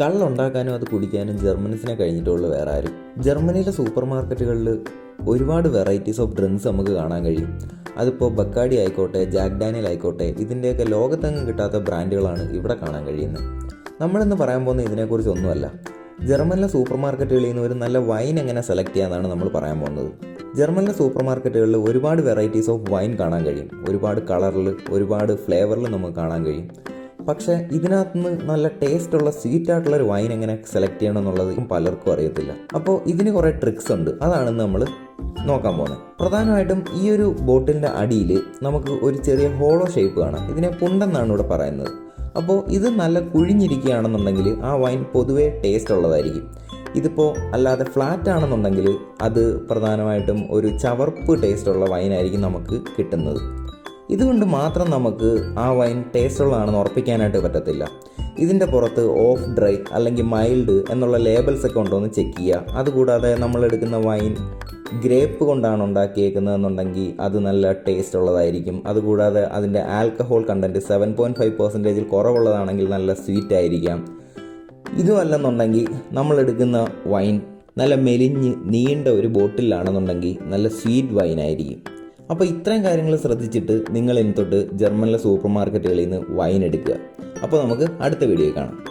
കള്ളുണ്ടാക്കാനും അത് കുടിക്കാനും ജർമ്മൻസിനെ കഴിഞ്ഞിട്ടുള്ളൂ വേറെ ആരും. ജർമ്മനിയിലെ സൂപ്പർ മാർക്കറ്റുകളിൽ ഒരുപാട് വെറൈറ്റീസ് ഓഫ് ഡ്രിങ്ക്സ് നമുക്ക് കാണാൻ കഴിയും. അതിപ്പോൾ ബക്കാഡി ആയിക്കോട്ടെ ജാക്ക് ഡാനിയൽ ആയിക്കോട്ടെ ഇതിന്റെയൊക്കെ ലോകത്തെങ്ങും കിട്ടാത്ത ബ്രാൻഡുകളാണ് ഇവിടെ കാണാൻ കഴിയുന്നത്. നമ്മളിന്ന് പറയാൻ പോകുന്ന ഇതിനെക്കുറിച്ച് ഒന്നുമല്ല. ജർമ്മനിലെ സൂപ്പർ മാർക്കറ്റുകളിൽ നിന്ന് ഒരു നല്ല വൈൻ എങ്ങനെ സെലക്ട് ചെയ്യാമെന്നാണ് നമ്മൾ പറയാൻ പോകുന്നത്. ജർമ്മനിലെ സൂപ്പർ മാർക്കറ്റുകളിൽ ഒരുപാട് വെറൈറ്റീസ് ഓഫ് വൈൻ കാണാൻ കഴിയും. ഒരുപാട് കളറിൽ ഒരുപാട് ഫ്ലേവറിൽ നമുക്ക് കാണാൻ കഴിയും. പക്ഷേ ഇതിനകത്ത് നിന്ന് നല്ല ടേസ്റ്റ് ഉള്ള സ്വീറ്റ് ആയിട്ടുള്ള ഒരു വൈൻ എങ്ങനെ സെലക്ട് ചെയ്യണം എന്നുള്ളത് പലർക്കും അറിയത്തില്ല. അപ്പോൾ ഇതിന് കുറേ ട്രിക്സ് ഉണ്ട്. അതാണ് നമ്മൾ നോക്കാൻ പോകുന്നത് പ്രധാനമായിട്ടും ഈ ഒരു ബോട്ടിലിന്റെ അടിയിൽ നമുക്ക് ഒരു ചെറിയ ഹോളോ ഷേപ്പ് കാണാം. ഇതിനെ പുണ്ടെന്നാണ് ഇവിടെ പറയുന്നത്. അപ്പോൾ ഇത് നല്ല കുഴിഞ്ഞിരിക്കുകയാണെന്നുണ്ടെങ്കിൽ ആ വൈൻ പൊതുവേ ടേസ്റ്റ് ഉള്ളതായിരിക്കും. ഇതിപ്പോൾ അല്ലാതെ ഫ്ലാറ്റ് ആണെന്നുണ്ടെങ്കിൽ അത് പ്രധാനമായിട്ടും ഒരു ചവർപ്പ് ടേസ്റ്റ് ഉള്ള വൈനായിരിക്കും നമുക്ക് കിട്ടുന്നത്. ഇതുകൊണ്ട് മാത്രം നമുക്ക് ആ വൈൻ ടേസ്റ്റുള്ളതാണെന്ന് ഉറപ്പിക്കാനായിട്ട് പറ്റത്തില്ല. ഇതിന്റെ പുറത്ത് ഓഫ് ഡ്രൈ അല്ലെങ്കിൽ മൈൽഡ് എന്നുള്ള ലേബൽസ് ഒക്കെ ഉണ്ടോ എന്ന് ചെക്ക് ചെയ്യുക. അതുകൂടാതെ നമ്മൾ എടുക്കുന്ന വൈൻ ഗ്രേപ്പ് കൊണ്ടാണ് ഉണ്ടാക്കിയേക്കുന്നതെന്നുണ്ടെങ്കിൽ അത് നല്ല ടേസ്റ്റ് ഉള്ളതായിരിക്കും അതുകൂടാതെ അതിന്റെ alcohol content seven point five പെർസെന്റേജിൽ കുറവുള്ളതാണെങ്കിൽ നല്ല സ്വീറ്റ് ആയിരിക്കാം. ഇതുമല്ലെന്നുണ്ടെങ്കിൽ നമ്മളെടുക്കുന്ന വൈൻ നല്ല മെലിഞ്ഞ് നീണ്ട ഒരു ബോട്ടിലാണെന്നുണ്ടെങ്കിൽ നല്ല സ്വീറ്റ് വൈൻ ആയിരിക്കും അപ്പോൾ ഇത്രയും കാര്യങ്ങൾ ശ്രദ്ധിച്ചിട്ട് നിങ്ങൾ ഇനി തൊട്ട് ജർമ്മനിലെ സൂപ്പർ മാർക്കറ്റുകളിൽ നിന്ന് വൈൻ എടുക്കുക. അപ്പോൾ നമുക്ക് അടുത്ത വീഡിയോ കാണാം.